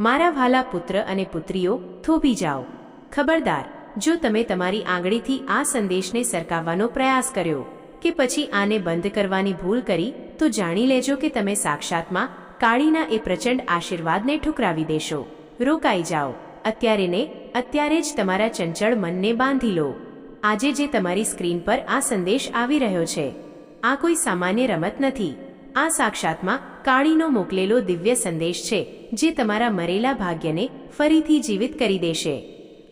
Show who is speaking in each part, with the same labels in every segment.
Speaker 1: મારા વાલા પુત્ર અને પુત્રીઓ, થોભી જાઓ. ખબરદાર, જો તમે તમારી આંગળીથી આ સંદેશને સરકાવવાનો પ્રયાસ કર્યો, કે પછી આને બંધ કરવાની ભૂલ કરી, તો જાણી લેજો કે તમે સાક્ષાતમાં કાળીના એ પ્રચંડ આશીર્વાદને ઠુકરાવી દેશો. રોકાઈ જાઓ. અત્યારે ને, અત્યારે જ તમારા ચંચળ મનને બાંધી લો. આજે જે તમારી સ્ક્રીન પર આ સંદેશ આવી રહ્યો છે, આ કોઈ સામાન્ય રમત નથી. આ સાક્ષાતમાં કાળીનો મોકલેલો દિવ્ય સંદેશ છે, જે તમારા મરેલા ભાગ્યને ફરીથી જીવિત કરી દેશે.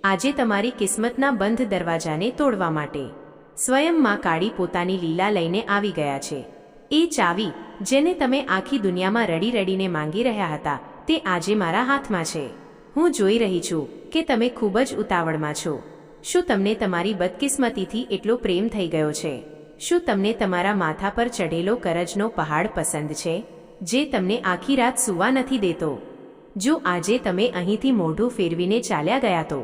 Speaker 1: આજે તમારી કિસ્મતના બંધ દરવાજાને તોડવા માટે સ્વયં માં કાળી પોતાની લીલા લઈને આવી ગયા છે. એ ચાવી, જેને તમે આખી દુનિયામાં રડી રડીને માંગી રહ્યા હતા, તે આજે મારા હાથમાં છે. હું જોઈ રહી છું કે તમે ખૂબ જ ઉતાવળમાં છો. શું તમને તમારી બદકિસ્મતીથી એટલો પ્રેમ થઈ ગયો છે? શું તમને તમારા માથા પર ચઢેલો કરજનો પહાડ પસંદ છે, જે તમને આખી રાત સૂવા નથી દેતો? જો આજે તમે અહીંથી મોઢું ફેરવીને ચાલ્યા ગયા તો?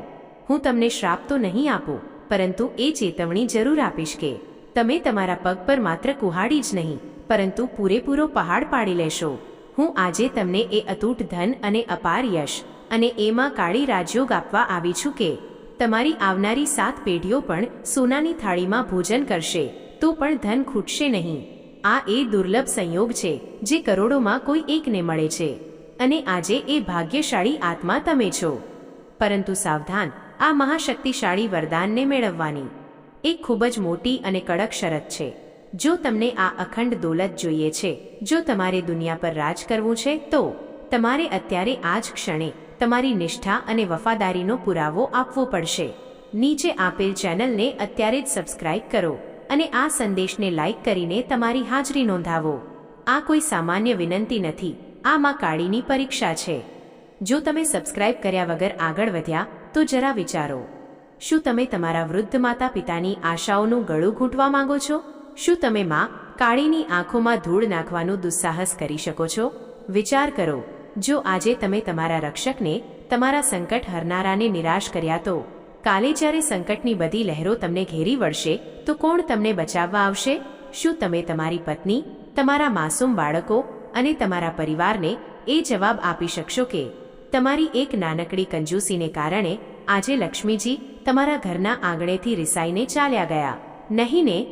Speaker 1: હું તમને શ્રાપ તો નહીં આપું, પરંતુ એ ચેતવણી જરૂર આપીશ કે, તમે તમારા પગ પર માત્ર કુહાડી જ નહીં, પરંતુ પૂરેપૂરો પહાડ પાડી લેશો. હું આજે તમને એ અતૂટ ધન અને અપાર યશ અને એમાં કાળી રાજયોગ આપવા આવી છું કે, તમારી આવનારી સાત પેઢીઓ પણ સોનાની થાળીમાં ભોજન કરશે. તો પણ ધન ખૂટશે નહીં. આ એ દુર્લભ સંયોગ છે, જે કરોડોમાં કોઈ એકને મળે છે. અને આજે એ ભાગ્યશાળી આત્મા તમે છો. પરંતુ સાવધાન, આ મહાશક્તિશાળી વરદાનને મેળવવાની. એ ખૂબ જ મોટી અને કડક શરત છે. જો તમને આ અખંડ દોલત જોઈએ છે, જો તમારે દુનિયા પર રાજ કરવું છે, તો તમારે અત્યારે આ જ ક્ષણે તમારી નિષ્ઠા અને વફાદારીનો પુરાવો આપવો પડશે. નીચે આપેલ ચેનલને અત્યારે જ સબસ્ક્રાઇબ કરો. અને આ સંદેશને લાઇક કરીને તમારી હાજરી નોંધાવો. આ કોઈ સામાન્ય વિનંતી નથી. આ માં કાળીની પરીક્ષા છે. જો તમે સબસ્ક્રાઇબ કર્યા વગર આગળ વધ્યા, તો જરા વિચારો. શું તમે તમારા વૃદ્ધ માતા પિતાની આશાઓનું ગળું ઘૂંટવા માંગો છો? શું તમે માં કાળીની આંખોમાં ધૂળ નાખવાનું દુસ્સાહસ કરી શકો છો? વિચાર કરો. જો આજે તમે તમારા રક્ષકને તમારા સંકટ હરનારાને નિરાશ કર્યા તો કાલે જ્યારે સંકટની બધી લહેરો તમને ઘેરી વળશે, તો કોણ તમને બચાવવા આવશે? શું તમે તમારી પત્ની, તમારા માસૂમ બાળકો અને તમારા પરિવારને એ જવાબ આપી શકશો કે, તમારી એક નાનકડી કંજૂસીને કારણે આજે લક્ષ્મીજી તમારા ઘરના આંગણેથી રિસાઈને ચાલ્યા ગયા. નહીં ને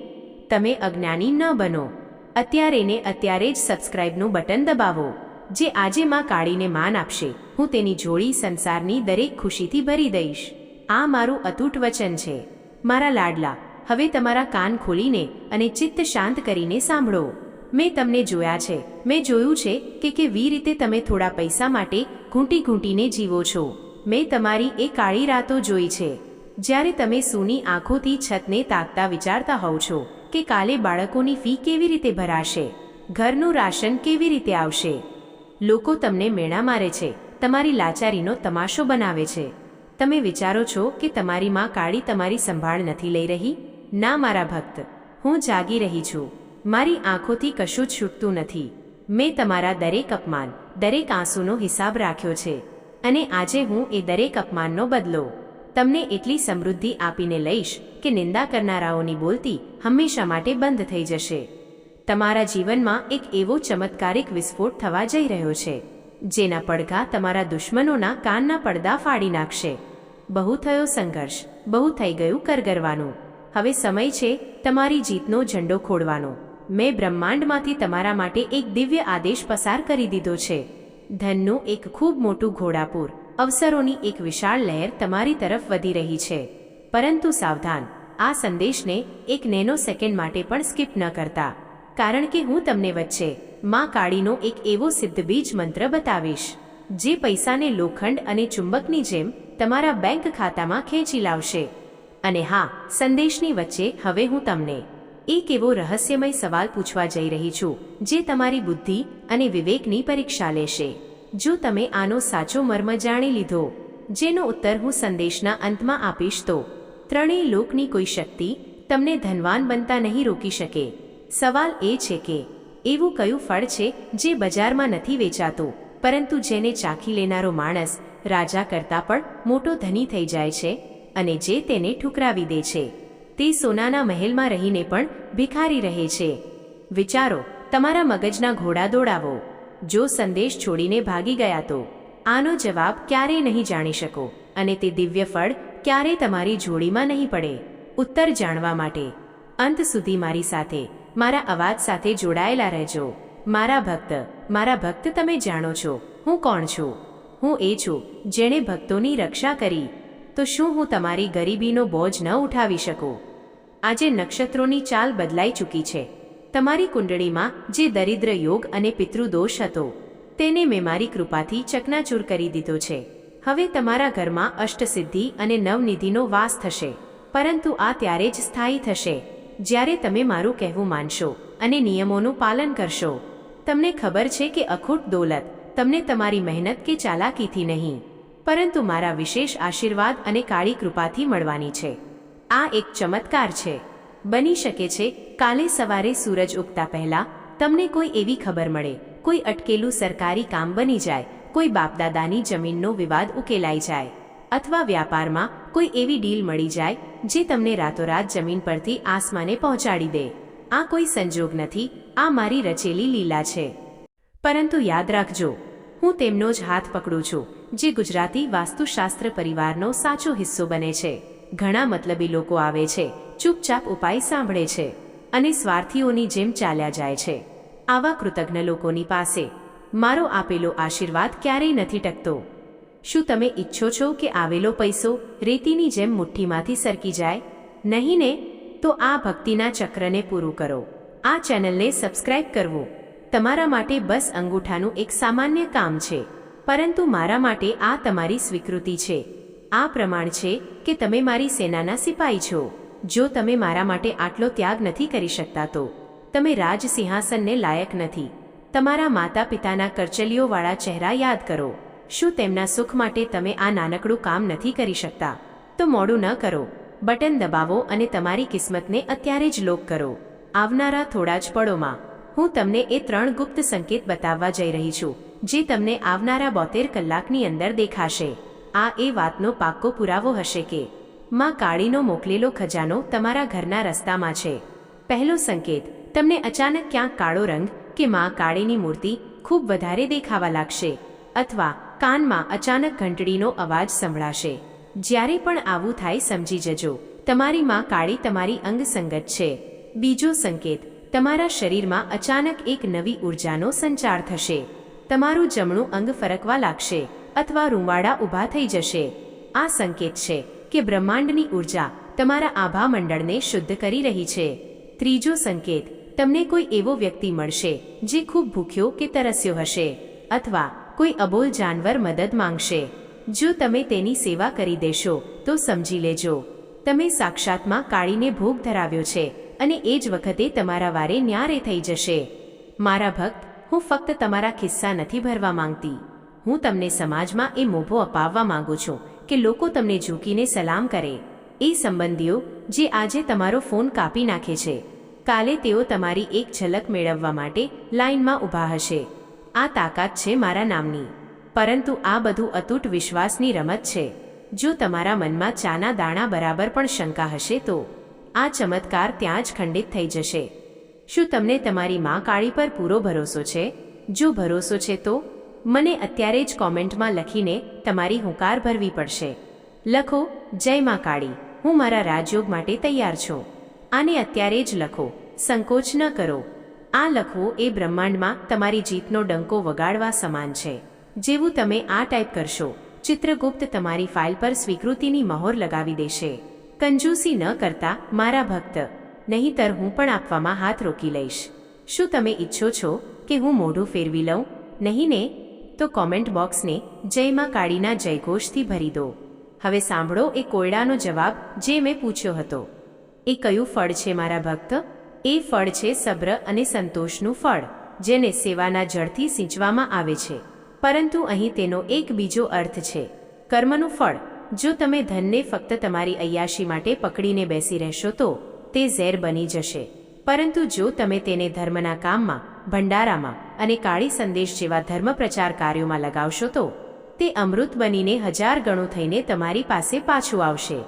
Speaker 1: તમે અજ્ઞાની ન બનો. અત્યારે ને અત્યારે જ સબસ્ક્રાઇબનું બટન દબાવો, જે આજે માં કાળીને માન આપશે. હું તેની જોડી સંસારની દરેક ખુશીથી ભરી દઈશ. આ મારું અતૂટ વચન છે. મારા લાડલા, હવે તમારા કાન ખોલીને અને ચિત્ત શાંત કરીને સાંભળો. મેં તમને જોયા છે. મેં જોયું છે કે કેવી રીતે તમે થોડા પૈસા માટે ઘૂંટી ઘૂંટીને જીવો છો. મેં તમારી એ કાળી રાતો જોઈ છે. જ્યારે તમે સૂની આંખોથી છતને તાકતા વિચારતા હોવ છો કે કાલે બાળકોની ફી કેવી રીતે ભરાશે? ઘરનું રાશન કેવી રીતે આવશે? લોકો તમને મેણા મારે છે. તમારી લાચારીનો તમાશો બનાવે છે. તમે વિચારો છો કે તમારી માં કાળી તમારી સંભાળ નથી લઈ રહી? ના, મારા ભક્ત. હું જાગી રહી છું. મારી આંખોથી કશું જ છૂટતું નથી. મેં તમારા દરેક અપમાન, દરેક આંસુનો હિસાબ રાખ્યો છે. અને આજે હું એ દરેક અપમાનનો બદલો. તમને એટલી સમૃદ્ધિ આપીને લઈશ કે નિંદા કરનારાઓની બોલતી હંમેશા માટે બંધ થઈ જશે. તમારા જીવનમાં એક એવો ચમત્કારિક વિસ્ફોટ થવા જઈ રહ્યો છે. જેના પડઘા તમારા દુશ્મનોના કાનના પડદા ફાડી નાખશે. બહુ થયો સંઘર્ષ, બહુ થઈ ગયું કરગરવાનું. હવે સમય છે તમારી જીતનો ઝંડો ખોડવાનો મેં બ્રહ્માંડમાંથી તમારા માટે એક દિવ્ય આદેશ પસાર કરી દીધો છે. ધનનું એક ખૂબ મોટું ઘોડાપુર, અવસરોની એક વિશાળ લહેર તમારી તરફ વધી રહી છે. પરંતુ સાવધાન, આ સંદેશને એક નેનો સેકન્ડ માટે પણ સ્કીપ ન કરતા. કારણ કે હું તમને વચ્ચે માં કાળીનો એક એવો સિદ્ધ બીજ મંત્ર બતાવીશ, જે પૈસાને લોખંડ અને ચુંબકની જેમ તમારા બેંક ખાતામાં ખેંચી લાવશે. અને હા, સંદેશની વચ્ચે હવે હું તમને એક એવો રહસ્યમય સવાલ પૂછવા જઈ રહી છું, જે તમારી બુદ્ધિ અને વિવેકની પરીક્ષા લેશે. જો તમે આનો સાચો મર્મ જાણી લીધો, જેનો ઉત્તર હું સંદેશના અંતમાં આપીશ તો ત્રણેય લોકની કોઈ શક્તિ તમને ધનવાન બનતા નહીં રોકી શકે. સવાલ એ છે કે, એવું કયું ફળ છે જે બજારમાં નથી વેચાતું? પરંતુ જેને ચાખી લેનારો માણસ રાજા કરતાં પણ મોટો ધની થઈ જાય છે અને જે તેને ઠુકરાવી દે છે. તે સોનાના મહેલમાં રહીને પણ ભિખારી રહે છે. વિચારો, તમારા મગજના ઘોડા દોડાવો. જો સંદેશ છોડીને ભાગી ગયા તો, આનો જવાબ ક્યારેય નહીં જાણી શકો અને તે દિવ્ય ફળ ક્યારેય તમારી જોડીમાં નહીં પડે. ઉત્તર જાણવા માટે. અંત સુધી મારી સાથે મારા અવાજ સાથે જોડાયેલા રહેજો. મારા ભક્ત મારા ભક્ત તમે જાણો છો, હું કોણ છું? હું એ છું જેણે ભક્તોની રક્ષા કરી. તો શું હું તમારી ગરીબીનો બોજ ન ઉઠાવી શકું? આજે નક્ષત્રોની ચાલ બદલાઈ ચૂકી છે. તમારી કુંડળીમાં જે દરિદ્ર યોગ અને પિતૃદોષ હતો, તેને મેં મારી કૃપાથી ચકનાચૂર કરી દીધો છે. હવે તમારા ઘરમાં અષ્ટસિદ્ધિ અને નવનિધિનો વાસ થશે, પરંતુ આ ત્યારે જ સ્થાયી થશે. જ્યારે તમે મારું કહેવું માનશો અને નિયમોનું પાલન કરશો, તમને ખબર છે કે અખૂટ દોલત તમને તમારી મહેનત કે ચાલાકીથી નહીં, પરંતુ મારા વિશેષ આશીર્વાદ અને કાળી કૃપાથી મળવાની છે. આ એક ચમત્કાર છે. બની શકે છે, કાલે સવારે સૂરજ ઉગતા પહેલા તમને કોઈ એવી ખબર મળે, કોઈ અટકેલું સરકારી કામ બની જાય, કોઈ બાપદાદાની જમીનનો વિવાદ ઉકેલાઈ જાય, અથવા વ્યાપારમાં કોઈ એવી ડીલ મળી જાય જે તમને રાતોરાત જમીન પરથી આસમાને પહોંચાડી દે. આ કોઈ સંજોગ નથી, આ મારી રચેલી લીલા છે. પરંતુ યાદ રાખજો, હું તેમનો જ હાથ પકડું છું, જે ગુજરાતી વાસ્તુશાસ્ત્ર પરિવારનો સાચો હિસ્સો બને છે. ઘણા મતલબી લોકો આવે છે, ચૂપચાપ ઉપાય સાંભળે છે, અને સ્વાર્થીઓની જેમ ચાલ્યા જાય છે. આવા કૃતજ્ઞ લોકોની પાસે, મારો આપેલો આશીર્વાદ ક્યારેય નથી ટકતો. શું તમે ઈચ્છો છો કે આવેલો પૈસો રેતીની જેમ મુઠ્ઠીમાંથી સરકી જાય? નહીં ને, તો આ ભક્તિના ચક્રને પૂરું કરો. આ ચેનલને સબસ્ક્રાઇબ કરવું. તમારા માટે બસ અંગૂઠાનું એક સામાન્ય કામ છે. પરંતુ મારા માટે આ તમારી સ્વીકૃતિ છે. આ પ્રમાણ છે કે તમે મારી સેનાના સિપાહી છો. જો તમે મારા માટે આટલો ત્યાગ નથી કરી શકતા તો. તમે રાજ સિંહાસનને લાયક નથી. તમારા માતા પિતાના કરચલીઓવાળા ચહેરા યાદ કરો. શું તેમના સુખ માટે તમે આ નાનકડું કામ નથી કરી શકતા? તો મોડું ન કરો. બટન દબાવો અને તમારી કિસ્મતને અત્યારે જ લોક કરો. આવનારા થોડા જ પળોમાં. હું તમને એ ત્રણ ગુપ્ત સંકેત બતાવવા જઈ રહી છું, જે તમને આવનારા બોતેર કલાકની અંદર દેખાશે. આ એ વાતનો પાક્કો પુરાવો હશે કે, માં કાળીનો મોકલેલો ખજાનો તમારા ઘરના રસ્તામાં છે. પહેલો સંકેત, તમને અચાનક ક્યાંક કાળો રંગ કે માં કાળીની મૂર્તિ ખૂબ વધારે દેખાવા લાગશે. અથવા કાનમાં અચાનક ઘંટડીનો અવાજ સંભળાશે. જ્યારે પણ આવું થાય સમજી જજો. તમારી માં કાળી તમારી અંગસંગત છે. બીજો સંકેત, તમારા શરીરમાં અચાનક એક નવી ઉર્જાનો સંચાર થશે. તમારું જમણું અંગ ફરકવા લાગશે અથવા રૂંવાડા ઊભા થઈ જશે. આ સંકેત છે કે બ્રહ્માંડની ઊર્જા તમારા આભા મંડળને શુદ્ધ કરી રહી છે. ત્રીજો સંકેત, તમને કોઈ એવો વ્યક્તિ મળશે જે ખૂબ ભૂખ્યો કે તરસ્યો હશે અથવા કોઈ અબોલ જાનવર મદદ માંગશે. જો તમે તેની સેવા કરી દેશો, તો સમજી લેજો. તમે સાક્ષાતમાં કાળીને ભોગ ધરાવ્યો છે અને એ જ વખતે તમારા વારે ન્યારે થઈ જશે. મારા ભક્ત, હું ફક્ત તમારા ખિસ્સા નથી ભરવા માંગતી. હું તમને સમાજમાં એ મોભો અપાવવા માંગુ છું કે લોકો તમને ઝૂકીને સલામ કરે. એ સંબંધીઓ, જે આજે તમારો ફોન કાપી નાખે છે, કાલે તેઓ તમારી એક ઝલક મેળવવા માટે લાઇનમાં ઊભા હશે. આ તાકાત છે મારા નામની. પરંતુ આ બધું અતૂટ વિશ્વાસની રમત છે. જો તમારા મનમાં ચાના દાણા બરાબર પણ શંકા હશે તો, આ ચમત્કાર ત્યાં જ ખંડિત થઈ જશે. શું તમને તમારી માં કાળી પર પૂરો ભરોસો છે? જો ભરોસો છે તો, મને અત્યારે જ કોમેન્ટમાં લખીને તમારી હુંકાર ભરવી પડશે. લખો, જય માં કાળી, હું મારા રાજયોગ માટે તૈયાર છું. આને અત્યારે જ લખો. સંકોચ ન કરો. આ લખવું એ બ્રહ્માંડમાં તમારી જીતનો ડંકો વગાડવા સમાન છે. જેવું તમે આ ટાઈપ કરશો, ચિત્રગુપ્ત તમારી ફાઇલ પર સ્વીકૃતિની મહોર લગાવી દેશે. કંજૂસી ન કરતા, મારા ભક્ત, નહીંતર હું પણ આપવામાં હાથ રોકી લઈશ. શું તમે ઈચ્છો છો કે હું મોઢું ફેરવી લઉં? નહીં ને તો કોમેન્ટ બોક્સને જયમાં કાળીના જયઘોષથી ભરી દો. હવે સાંભળો એ કોયડાનો જવાબ જે મેં પૂછ્યો હતો. એ કયું ફળ છે મારા ભક્ત? એ ફળ છે સબ્ર અને સંતોષનું ફળ, જેને સેવાના જળથી સિંચવામાં આવે છે. પરંતુ અહીં તેનો એક બીજો અર્થ છે, કર્મનું ફળ. જો તમે ધનને ફક્ત તમારી અય્યાશી માટે પકડીને બેસી રહેશો તો, તે ઝેર બની જશે. પરંતુ જો તમે તેને ધર્મના કામમાં, ભંડારામાં અને કાળી સંદેશ જેવા ધર્મ પ્રચાર કાર્યોમાં લગાવશો તો, તે અમૃત બનીને હજાર ગણું થઈને તમારી પાસે પાછું આવશે.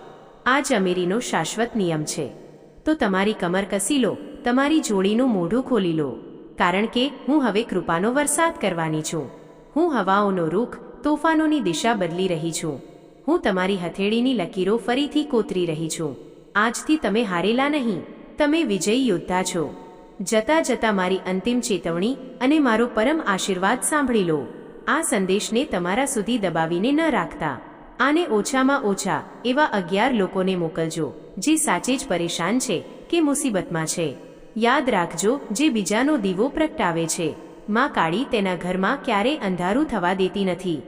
Speaker 1: આ જ અમીરીનો શાશ્વત નિયમ છે. તો તમારી કમર કસી લો, તમારી જોડીનું મોઢું ખોલી લો. કારણ કે હું હવે કૃપાનો વરસાદ કરવાની છું. હું હવાઓનો રૂખ, તોફાનોની દિશા બદલી રહી છું. હું તમારી હથેળીની લકીરો ફરીથી કોતરી રહી છું. આજથી તમે હારેલા નહીં. તમે વિજયી યોદ્ધા છો. જતા જતા મારી અંતિમ ચેતવણી અને મારો પરમ આશીર્વાદ સાંભળી લો. આ સંદેશને તમારા સુધી દબાવીને ન રાખતા. આને ઓછામાં ઓછા એવા અગિયાર લોકોને મોકલજો. જે સાચે જ પરેશાન છે કે મુસીબતમાં છે. યાદ રાખજો, જે બીજાનો દીવો પ્રગટાવે છે. માં કાળી તેના ઘરમાં ક્યારે અંધારું થવા દેતી નથી.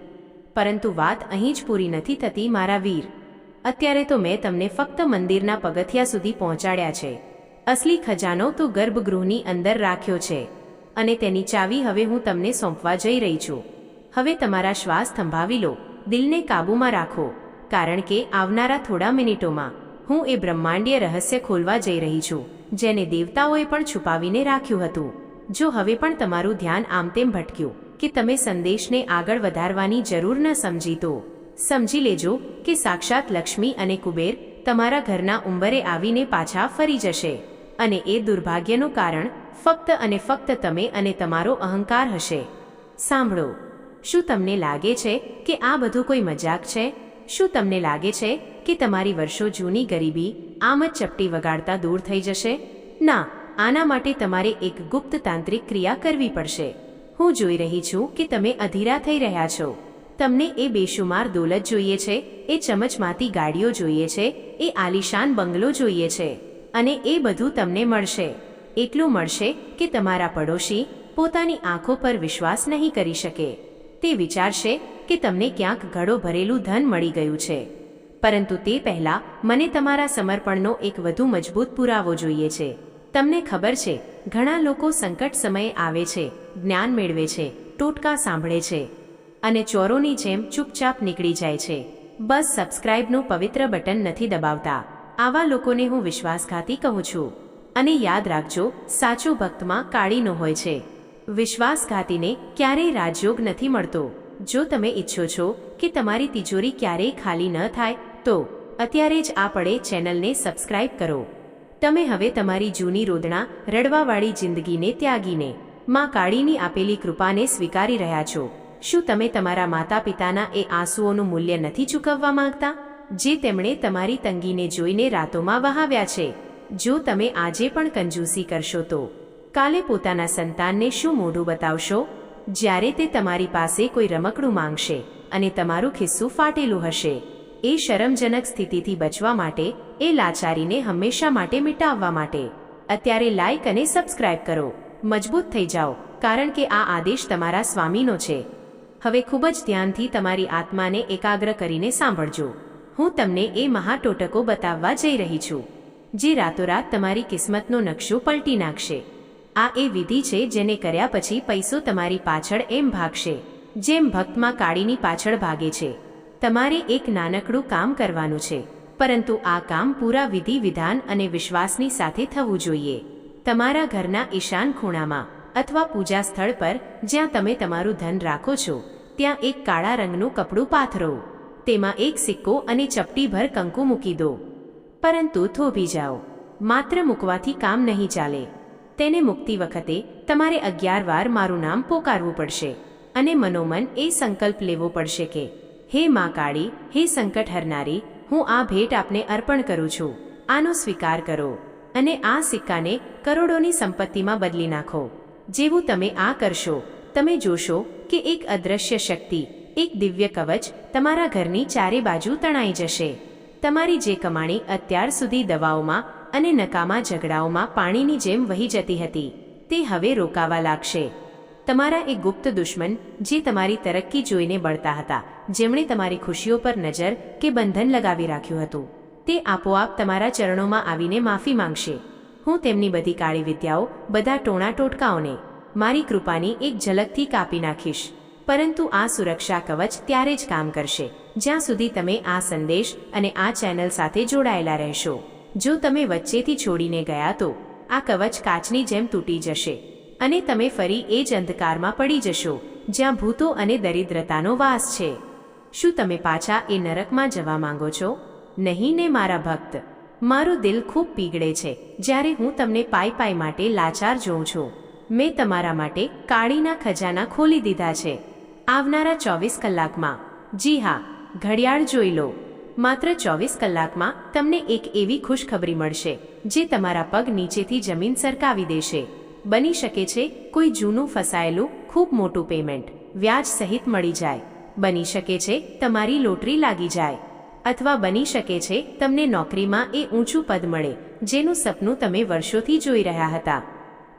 Speaker 1: પરંતુ વાત અહીં જ પૂરી નથી થતી મારા વીર. અત્યારે તો મેં તમને ફક્ત મંદિરના પગથિયા સુધી પહોંચાડ્યા છે. અસલી ખજાનો તો ગર્ભગૃહની અંદર રાખ્યો છે. અને તેની ચાવી હવે હું તમને સોંપવા જઈ રહી છું. હવે તમારા શ્વાસ થંભાવી લો, દિલને કાબૂમાં રાખો. કારણ કે આવનારા થોડા મિનિટોમાં હું એ બ્રહ્માંડીય રહસ્ય ખોલવા જઈ રહી છું, જેને દેવતાઓએ પણ છુપાવીને રાખ્યું હતું. જો હવે પણ તમારું ધ્યાન આમ તેમ ભટક્યું, કે તમે સંદેશને આગળ વધારવાની જરૂર ન સમજી તો, સમજી લેજો કે સાક્ષાત લક્ષ્મી અને કુબેર તમારા ઘરના ઉંબરે આવીને પાછા ફરી જશે. અને એ દુર્ભાગ્યનું કારણ, ફક્ત અને ફક્ત તમે અને તમારો અહંકાર હશે. સાંભળો, શું તમને લાગે છે કે આ બધું કોઈ મજાક છે? શું તમને લાગે છે કે તમારી વર્ષો જૂની ગરીબી આમ જ ચપટી વગાડતા દૂર થઈ જશે? ના, આના માટે તમારે એક ગુપ્ત તાંત્રિક ક્રિયા કરવી પડશે. હું જોઈ રહી છું કે તમે અધીરા થઈ રહ્યા છો. તમને એ બેશુમાર દોલત જોઈએ છે, એ ચમચમાતી ગાડીઓ જોઈએ છે, એ આલિશાન બંગલો જોઈએ છે, અને એ બધું તમને મળશે. એટલું મળશે કે તમારા પડોશી પોતાની આંખો પર વિશ્વાસ નહીં કરી શકે. તે વિચારશે કે તમને ક્યાંક ઘડો ભરેલું ધન મળી ગયું છે. પરંતુ તે પહેલા મને તમારા સમર્પણનો એક વધુ મજબૂત પુરાવો જોઈએ છે. તમને ખબર છે, ઘણા લોકો સંકટ સમયે આવે છે, જ્ઞાન મેળવે છે, ટોટકા સાંભળે છે અને ચોરોની જેમ ચૂપચાપ નીકળી જાય છે. બસ સબસ્ક્રાઇબનું પવિત્ર બટન નથી દબાવતા. આવા લોકોને હું વિશ્વાસઘાતી કહું છું. અને યાદ રાખજો, સાચો ભક્તમાં કાળીનો હોય છે. વિશ્વાસઘાતીને ક્યારેય રાજયોગ નથી મળતો. જો તમે ઈચ્છો છો કે તમારી તિજોરી ક્યારેય ખાલી ન થાય તો, અત્યારે જ આ પડે ચેનલને સબસ્ક્રાઇબ કરો. તમે હવે તમારી જૂની રોદણા, રડવાવાળી જિંદગીને ત્યાગીને, માં કાળીની આપેલી કૃપાને સ્વીકારી રહ્યા છો. શું તમે તમારા માતા પિતાના એ આંસુઓનું મૂલ્ય નથી ચૂકવવા માંગતા? જે તેમણે તમારી તંગીને જોઈને રાતોમાં વહાવ્યા છે. જો તમે આજે પણ કંજૂસી કરશો તો, કાલે પોતાના સંતાનને શું મોઢું બતાવશો? જ્યારે તે તમારી પાસે કોઈ રમકડું માંગશે અને તમારું ખિસ્સું ફાટેલું હશે. એ શરમજનક સ્થિતિથી બચવા માટે, એ લાચારીને હંમેશા માટે મિટાવવા માટે. અત્યારે લાઇક અને સબસ્ક્રાઇબ કરો. મજબૂત થઈ જાઓ, કારણ કે આ આદેશ તમારા સ્વામીનો છે. હવે ખૂબ જ ધ્યાનથી તમારી આત્માને એકાગ્ર કરીને સાંભળજો. હું તમને એ મહાટોટકો બતાવવા જઈ રહી છું, જે રાતોરાત તમારી કિસ્મતનો નકશો પલટી નાખશે. આ એ વિધિ છે જેને કર્યા પછી પૈસો તમારી પાછળ એમ ભાગશે, જેમ ભક્તમાં કાળીની પાછળ ભાગે છે. તમારે એક નાનકડું કામ કરવાનું છે. પરંતુ આ કામ પૂરા વિધિ, વિધાન અને વિશ્વાસની સાથે થવું જોઈએ. તમારા ઘરના ઈશાન ખૂણામાં અથવા પૂજા સ્થળ પર, જ્યાં તમે તમારું ધન રાખો છો, ત્યાં એક કાળા રંગનું કપડું પાથરો. તેમાં એક સિક્કો અને ચપટીભર કંકુ મૂકી દો. પરંતુ થોભી જાઓ. માત્ર મૂકવાથી કામ નહીં ચાલે. તેને મૂકતી વખતે તમારે અગિયાર વાર મારું નામ પોકારવું પડશે. અને મનોમન એ સંકલ્પ લેવો પડશે કે હે મા કાળી, હે સંકટ હરનારી, હું આ ભેટ આપને અર્પણ કરું છું. આનો સ્વીકાર કરો અને આ સિક્કાને કરોડોની સંપત્તિમાં બદલી નાખો. જેવું તમે આ કરશો, તમે જોશો કે એક અદ્રશ્ય શક્તિ, એક દિવ્ય કવચ તમારા ઘરની ચારે બાજુ તણાઈ જશે. તમારી જે કમાણી અત્યાર સુધી દવાઓમાં અને નકામા ઝઘડાઓમાં પાણીની જેમ વહી જતી હતી, તે હવે રોકાવા લાગશે. તમારા એ ગુપ્ત દુશ્મન, જે તમારી તરક્કી જોઈને બળતા હતા, જેમણે તમારી ખુશીઓ પર નજર કે બંધન લગાવી રાખ્યું હતું. તે આપોઆપ તમારા ચરણોમાં આવીને માફી માંગશે. હું તેમની બધી કાળી વિદ્યાઓ, બધા ટોણા ટોટકાઓને, મારી કૃપાની એક ઝલકથી કાપી નાખીશ. પરંતુ આ સુરક્ષા કવચ ત્યારે જ કામ કરશે, જ્યાં સુધી તમે આ સંદેશ અને આ ચેનલ સાથે જોડાયેલા રહેશો. જો તમે વચ્ચેથી છોડીને ગયા તો, આ કવચ કાચની જેમ તૂટી જશે. અને તમે ફરી એ જ અંધકારમાં પડી જશો, જ્યાં ભૂતો અને દરિદ્રતાનો વાસ છે. શું તમે પાછા એ નરકમાં જવા માંગો છો? નહીં ને મારા ભક્ત. મારું દિલ ખૂબ પીગળે છે, જ્યારે હું તમને પાઈ પાઈ માટે લાચાર જોઉં છું. મેં તમારા માટે કાળીના ખજાના ખોલી દીધા છે. આવનારા ચોવીસ કલાકમાં. જી હા, ઘડિયાળ જોઈ લો. માત્ર ચોવીસ કલાકમાં તમને એક એવી ખુશખબરી મળશે, જે તમારા પગ નીચેથી જમીન સરકાવી દેશે. બની શકે છે કોઈ જૂનું ફસાયેલું, ખૂબ મોટું પેમેન્ટ વ્યાજ સહિત મળી જાય. બની શકે છે તમારી લોટરી લાગી જાય. અથવા બની શકે છે તમને નોકરીમાં એ ઊંચું પદ મળે, જેનું સપનું તમે વર્ષોથી જોઈ રહ્યા હતા.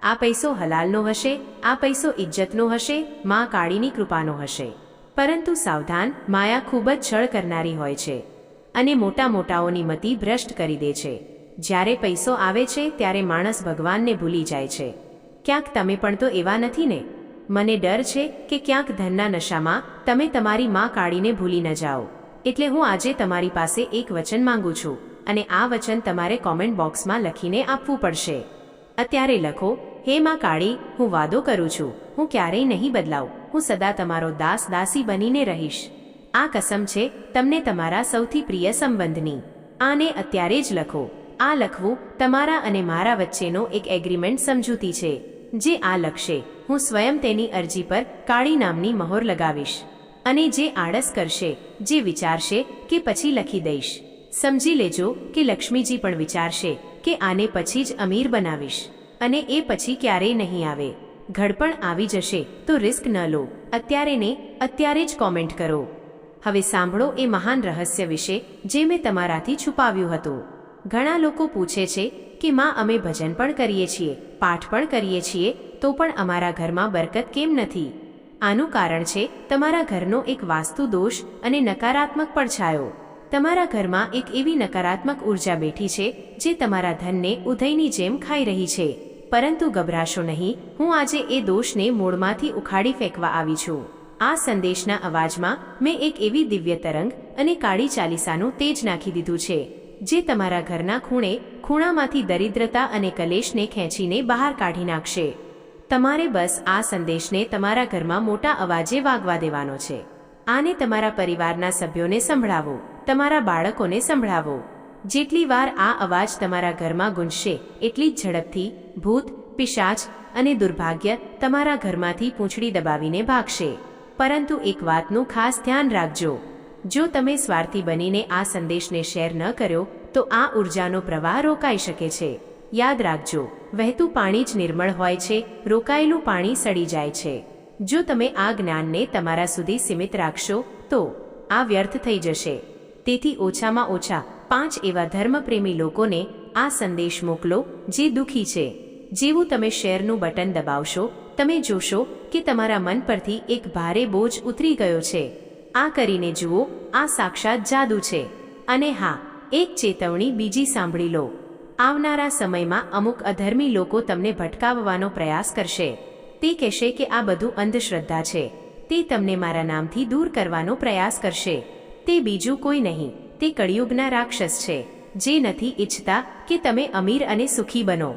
Speaker 1: આ પૈસો હલાલનો હશે, આ પૈસો ઇજ્જતનો હશે, માં કાળીની કૃપાનો હશે. પરંતુ સાવધાન, માયા ખૂબ જ છળ કરનારી હોય છે અને મોટા મોટાઓની મતિ ભ્રષ્ટ કરી દે છે. જ્યારે પૈસો આવે છે, ત્યારે માણસ ભગવાનને ભૂલી જાય છે. ક્યાંક તમે પણ તો એવા નથી ને? મને ડર છે કે ક્યાંક ધનના નશામાં તમે તમારી માં કાળીને ભૂલી ન જાઓ. એટલે હું આજે તમારી પાસે એક વચન માંગુ છું અને આ વચન તમારે કોમેન્ટ બોક્સમાં લખીને આપવું પડશે. અત્યારે લખો, હે માં કાળી, હું વાદો કરું છું. હું ક્યારેય નહીં બદલાવું હું સદા તમારો દાસ દાસી બનીને રહીશ. આ કસમ છે તમને તમારા સૌથી પ્રિય સંબંધની. આને અત્યારે જ લખો. આ લખવું તમારા અને મારા વચ્ચેનો એક એગ્રીમેન્ટ સમજૂતી છે. જે આ લખશે હું સ્વયં તેની અરજી પર કાળી નામની મહોર લગાવીશ અને જે આળસ કરશે, જે વિચારશે કે પછી લખી દઈશ. સમજી લેજો કે લક્ષ્મીજી પણ વિચારશે કે આને પછી જ અમીર બનાવીશ અને એ પછી ક્યારેય નહીં આવે. ઘડપણ આવી જશે તો રિસ્ક ન લો. અત્યારે ને અત્યારે જ કોમેન્ટ કરો. હવે સાંભળો એ મહાન રહસ્ય વિશે જે મેં તમારાથી છુપાવ્યું હતું. ઘણા લોકો પૂછે છે કે, માં, અમે ભજન પણ કરીએ છીએ, પાઠ પણ કરીએ છીએ, તો પણ અમારા ઘરમાં બરકત કેમ નથી? આનું કારણ છે, તમારા ઘરનો એક વાસ્તુ દોષ અને નકારાત્મક પડછાયો. તમારા ઘરમાં એક એવી નકારાત્મક ઊર્જા બેઠી છે, જે તમારા ધનને ઉધઈની જેમ ખાઈ રહી છે. પરંતુ ગભરાશો નહીં, હું આજે એ દોષને મૂળમાંથી ઉખાડી ફેંકવા આવી છું. આ સંદેશના અવાજમાં મેં એક એવી દિવ્ય તરંગ અને કાળી ચાલીસાનું તેજ નાખી દીધું છે. જે તમારા ઘરના ખૂણે, ખૂણામાંથી દરિદ્રતા અને કલેશને ખેંચીને બહાર કાઢી નાખશે. તમારે બસ આ સંદેશને તમારા ઘરમાં મોટા અવાજે વાગવા દેવાનો છે. આને તમારા પરિવારના સભ્યોને સંભળાવો, તમારા બાળકોને સંભળાવો. જેટલી વાર આ અવાજ તમારા ઘરમાં ગુંજશે, એટલી જ ઝડપથી, ભૂત, પિશાચ અને દુર્ભાગ્ય તમારા ઘરમાંથી પૂંછડી દબાવીને ભાગશે. પરંતુ એક વાતનું ખાસ ધ્યાન રાખજો. જો તમે સ્વાર્થી બનીને આ સંદેશને શેર ન કર્યો, તો આ ઉર્જાનો પ્રવાહ રોકાઈ શકે છે. યાદ રાખજો, વહેતું પાણી જ નિર્મળ હોય છે, રોકાયેલું પાણી સડી જાય છે. જો તમે આ જ્ઞાનને તમારા સુધી સીમિત રાખશો, તો આ વ્યર્થ થઈ જશે. તેથી ઓછામાં ઓછા પાંચ એવા ધર્મપ્રેમી લોકોને આ સંદેશ મોકલો, જે દુઃખી છે. જેવું તમે શેરનું બટન દબાવશો, તમે જોશો કે તમારા મન પરથી એક ભારે બોજ ઉતરી ગયો છે. આ કરીને જુઓ, આ સાક્ષાત જાદુ છે. અને હા, એક ચેતવણી બીજી સાંભળી લો. આવનારા સમયમાં અમુક અધર્મી લોકો તમને ભટકાવવાનો પ્રયાસ કરશે. તે કહેશે કે આ બધું અંધશ્રદ્ધા છે. તે તમને મારા નામથી દૂર કરવાનો પ્રયાસ કરશે. તે બીજું કોઈ નહીં. તે કળિયુગના રાક્ષસ છે, જે નથી ઈચ્છતા કે તમે અમીર અને સુખી બનો.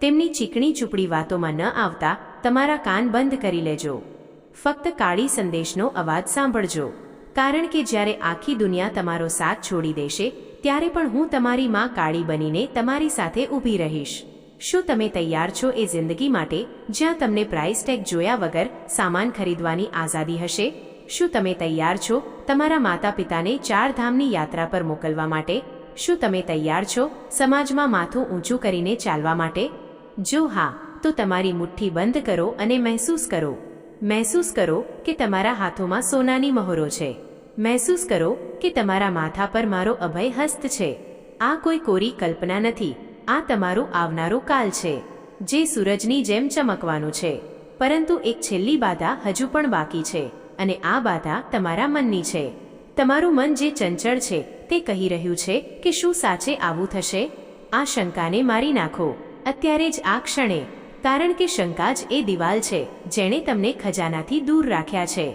Speaker 1: તેમની ચીકણી ચૂપડી વાતોમાં ન આવતા તમારા કાન બંધ કરી લેજો. ફક્ત કાળી સંદેશનો અવાજ સાંભળજો. કારણ કે જ્યારે આખી દુનિયા તમારો સાથ છોડી દેશે, ત્યારે પણ હું તમારી માં કાળી બનીને તમારી સાથે ઊભી રહીશ. શું તમે તૈયાર છો એ જિંદગી માટે, જ્યાં તમને પ્રાઇસ ટેગ જોયા વગર સામાન ખરીદવાની આઝાદી હશે? શું તમે તૈયાર છો તમારા માતા પિતાને ચાર ધામની યાત્રા પર મોકલવા માટે? શું તમે તૈયાર છો સમાજમાં માથું ઊંચું કરીને ચાલવા માટે? જો હા, તો તમારી મુઠ્ઠી બંધ કરો અને મહેસૂસ કરો. મહેસૂસ કરો કે તમારા હાથોમાં સોનાની મહોરો છે. મહેસૂસ કરો કે તમારા માથા પર મારો અભય હસ્ત છે. આ કોઈ કોરી કલ્પના નથી. આ તમારું આવનારું કાલ છે. જે સૂરજની જેમ ચમકવાનું છે. પરંતુ એક છેલ્લી બાધા હજુ પણ બાકી છે અને આ બાધા તમારા મનની છે. તમારું મન જે ચંચળ છે તે કહી રહ્યું છે કે શું સાચે આવું થશે? આ શંકાને મારી નાખો. અત્યારે જ આ ક્ષણે કારણ કે શંકા જ એ દિવાલ છે, જેણે તમને ખજાનાથી દૂર રાખ્યા છે.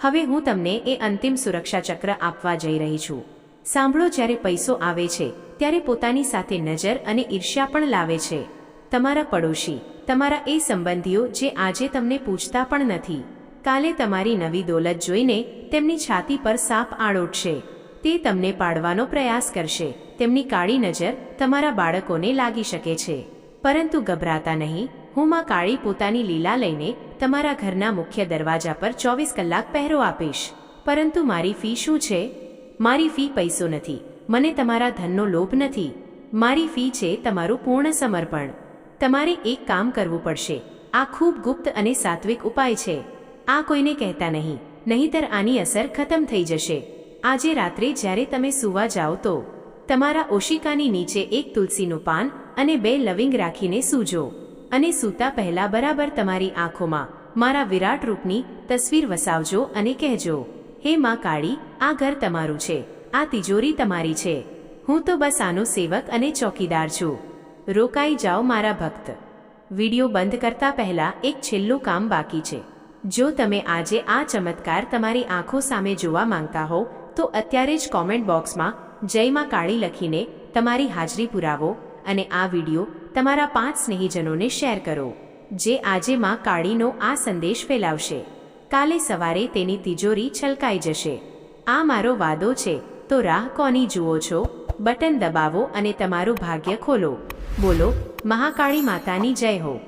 Speaker 1: હવે હું તમને એ અંતિમ સુરક્ષા ચક્ર આપવા જઈ રહી છું. સાંભળો જ્યારે પૈસો આવે છે, ત્યારે પોતાની સાથે નજર અને ઈર્ષ્યા પણ લાવે છે. તમારા પડોશી, તમારા એ સંબંધીઓ જે આજે તમને પૂછતા પણ નથી. કાલે તમારી નવી દોલત જોઈને તેમની છાતી પર સાપ આળોટશે તે તમને પાડવાનો પ્રયાસ કરશે. તેમની કાળી નજર તમારા બાળકોને લાગી શકે છે. પરંતુ ગભરાતા નહીં હું માં કાળી પોતાની લીલા લઈને તમારા ઘરના મુખ્ય દરવાજા પર ચોવીસ કલાક પહેરો આપીશ. પરંતુ મારી ફી શું છે? મારી ફી પૈસો નથી. મને તમારા ધનનો લોભ નથી. મારી ફી છે તમારું પૂર્ણ સમર્પણ. તમારે એક કામ કરવું પડશે. આ ખૂબ ગુપ્ત અને સાત્વિક ઉપાય છે. આ કોઈને કહેતા નહીં. નહીંતર આની અસર ખતમ થઈ જશે. આજે રાત્રે જ્યારે તમે સૂવા જાઓ તો તમારા ઓશિકાની નીચે એક તુલસીનું પાન અને બે લવિંગ રાખીને સૂજો. અને સૂતા પહેલા બરાબર તમારી આંખોમાં મારા વિરાટ રૂપની તસવીર વસાવજો અને કહેજો, હે માં કાળી, આ ઘર તમારું છે, આ તિજોરી તમારી છે. હું તો બસ આનો સેવક અને ચોકીદાર છું. રોકાઈ જાઓ મારા ભક્ત. વીડિયો બંધ કરતા પહેલા એક છેલ્લું કામ બાકી છે. જો તમે આજે આ ચમત્કાર તમારી આંખો સામે જોવા માંગતા હો, તો અત્યારે જ કોમેન્ટ બોક્સમાં જય માં કાળી લખીને તમારી હાજરી પુરાવો અને આ વિડિયો તમારા પાંચ સ્નેહીજનોને શેર કરો, જે આજે માં કાળીનો આ સંદેશ ફેલાવશે. કાલે સવારે તેની તિજોરી છલકાઈ જશે. આ મારો વાદો છે, તો રાહ કોની જુઓ છો? બટન દબાવો અને તમારું ભાગ્ય ખોલો. બોલો, મહાકાળી માતાની જય હો.